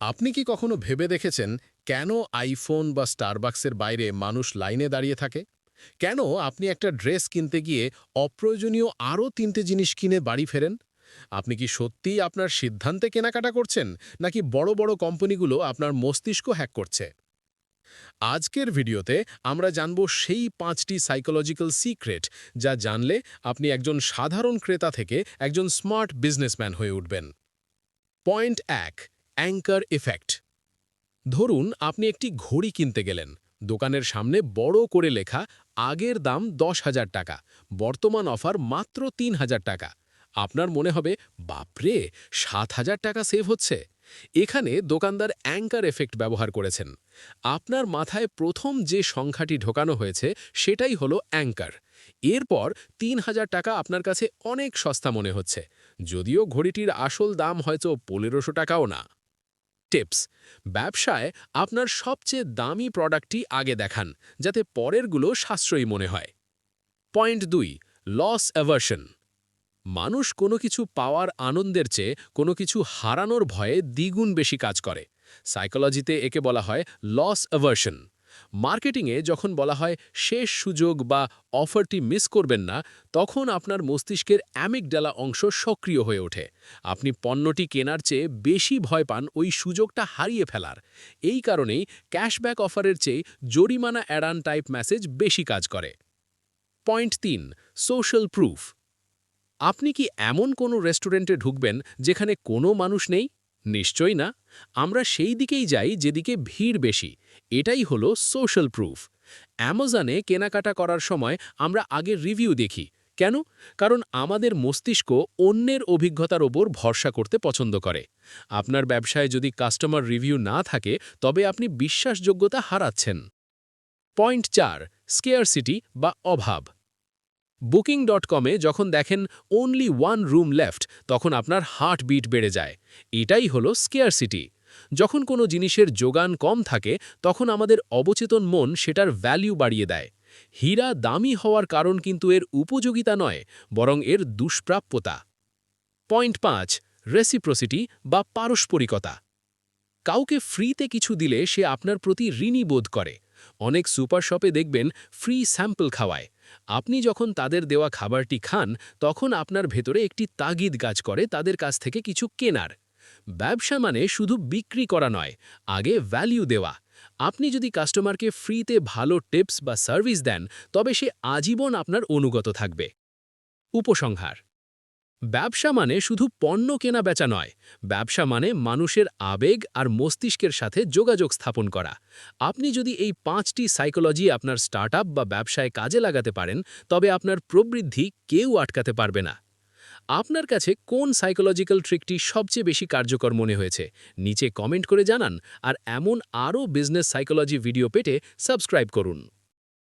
আপনি কি কখনো ভেবে দেখেছেন কেন আইফোন বা স্টারবাক্সের বাইরে মানুষ লাইনে দাঁড়িয়ে থাকে? কেন আপনি একটা ড্রেস কিনতে গিয়ে অপ্রয়োজনীয় আরও তিনটে জিনিস কিনে বাড়ি ফেরেন? আপনি কি সত্যিই আপনার সিদ্ধান্তে কেনাকাটা করছেন, নাকি বড় বড় কোম্পানিগুলো আপনার মস্তিষ্ক হ্যাক করছে? আজকের ভিডিওতে আমরা জানব সেই পাঁচটি সাইকোলজিক্যাল সিক্রেট যা জানলে আপনি একজন সাধারণ ক্রেতা থেকে একজন স্মার্ট বিজনেসম্যান হয়ে উঠবেন। পয়েন্ট এক অ্যাঙ্কার এফেক্ট ধরুন, আপনি একটি ঘড়ি কিনতে গেলেন। দোকানের সামনে বড় করে লেখা, আগের দাম দশ হাজার টাকা, বর্তমান অফার মাত্র তিন হাজার টাকা। আপনার মনে হবে, বাপরে, সাত হাজার টাকা সেভ হচ্ছে। এখানে দোকানদার অ্যাঙ্কার এফেক্ট ব্যবহার করেছেন। আপনার মাথায় প্রথম যে সংখ্যাটি ঢোকানো হয়েছে, সেটাই হলো অ্যাঙ্কার। এরপর তিন হাজার টাকা আপনার কাছে অনেক সস্তা মনে হচ্ছে। যদিও ঘড়িটির আসল দাম হয়তো পনেরোশো টাকাও না। টিপস। ব্যবসায় আপনার সবচেয়ে দামি প্রোডাক্টটি আগে দেখান, যাতে পরেরগুলো সাশ্রয়ী মনে হয়। পয়েন্ট দুই, লস অ্যাভার্শন। মানুষ কোনো কিছু পাওয়ার আনন্দের চেয়ে কোনো কিছু হারানোর ভয়ে দ্বিগুণ বেশি কাজ করে। সাইকোলজিতে একে বলা হয় লস অ্যাভার্শন। মার্কেটিংয়ে যখন বলা হয় শেষ সুযোগ বা অফারটি মিস করবেন না, তখন আপনার মস্তিষ্কের অ্যামিকডালা অংশ সক্রিয় হয়ে ওঠে। আপনি পণ্যটি কেনার চেয়ে বেশি ভয় পান ওই সুযোগটা হারিয়ে ফেলার। এই কারণেই ক্যাশব্যাক অফারের চেয়ে জরিমানা অ্যাডান টাইপ মেসেজ বেশি কাজ করে। পয়েন্ট তিন, সোশ্যাল প্রুফ। আপনি কি এমন কোনো রেস্টুরেন্টে ঢুকবেন যেখানে কোনো মানুষ নেই? নিশ্চয়ই না। আমরা সেই দিকেই যাই যেদিকে ভিড় বেশি, এটাই হলো সোশ্যাল প্রুফ অ্যামাজনে কেনাকাটা করার সময় আমরা আগে রিভিউ দেখি। কেন? কারণ আমাদের মস্তিষ্ক অন্যের অভিজ্ঞতার ওপর ভরসা করতে পছন্দ করে। আপনার ব্যবসায় যদি কাস্টমার রিভিউ না থাকে, তবে আপনি বিশ্বাসযোগ্যতা হারাচ্ছেন। পয়েন্ট চার স্কেয়ারসিটি বা অভাব। বুকিং ডট কমে যখন দেখেন অনলি ওয়ান রুম লেফট তখন আপনার হার্ট বিট বেড়ে যায়। এটাই হলো স্কেয়ারসিটি যখন কোনো জিনিসের যোগান কম থাকে, তখন আমাদের অবচেতন মন সেটার ভ্যালিউ বাড়িয়ে দেয়। হীরা দামি হওয়ার কারণ কিন্তু এর উপযোগিতা নয়, বরং এর দুষ্প্রাপ্যতা। পয়েন্ট পাঁচ রেসিপ্রোসিটি বা পারস্পরিকতা। কাউকে ফ্রিতে কিছু দিলে সে আপনার প্রতি ঋণী বোধ করে। অনেক সুপার শপে দেখবেন ফ্রি স্যাম্পল খাওয়ায়। আপনি যখন তাদের দেওয়া খাবারটি খান, তখন আপনার ভেতরে একটি তাগিদ কাজ করে তাদের কাছ থেকে কিছু কেনার। ব্যবসা মানে শুধু বিক্রি করা নয়, আগে ভ্যালিউ দেওয়া। আপনি যদি কাস্টমারকে ফ্রিতে ভালো টিপস বা সার্ভিস দেন, তবে সে আজীবন আপনার অনুগত থাকবে। উপসংহার ব্যবসা মানে শুধু পণ্য কেনা বেচা নয়, ব্যবসা মানে মানুষের আবেগ আর মস্তিষ্কের সাথে যোগাযোগ স্থাপন করা। আপনি যদি এই পাঁচটি সাইকোলজি আপনার স্টার্ট বা ব্যবসায় কাজে লাগাতে পারেন, তবে আপনার প্রবৃদ্ধি কেউ আটকাতে পারবে না। আপনার কাছে কোন সাইকোলজিক্যাল ট্রিকটি সবচেয়ে বেশি কার্যকর মনে হয়েছে, নিচে কমেন্ট করে জানান, আর এমন আরও বিজনেস সাইকোলজি ভিডিও পেটে সাবস্ক্রাইব করুন।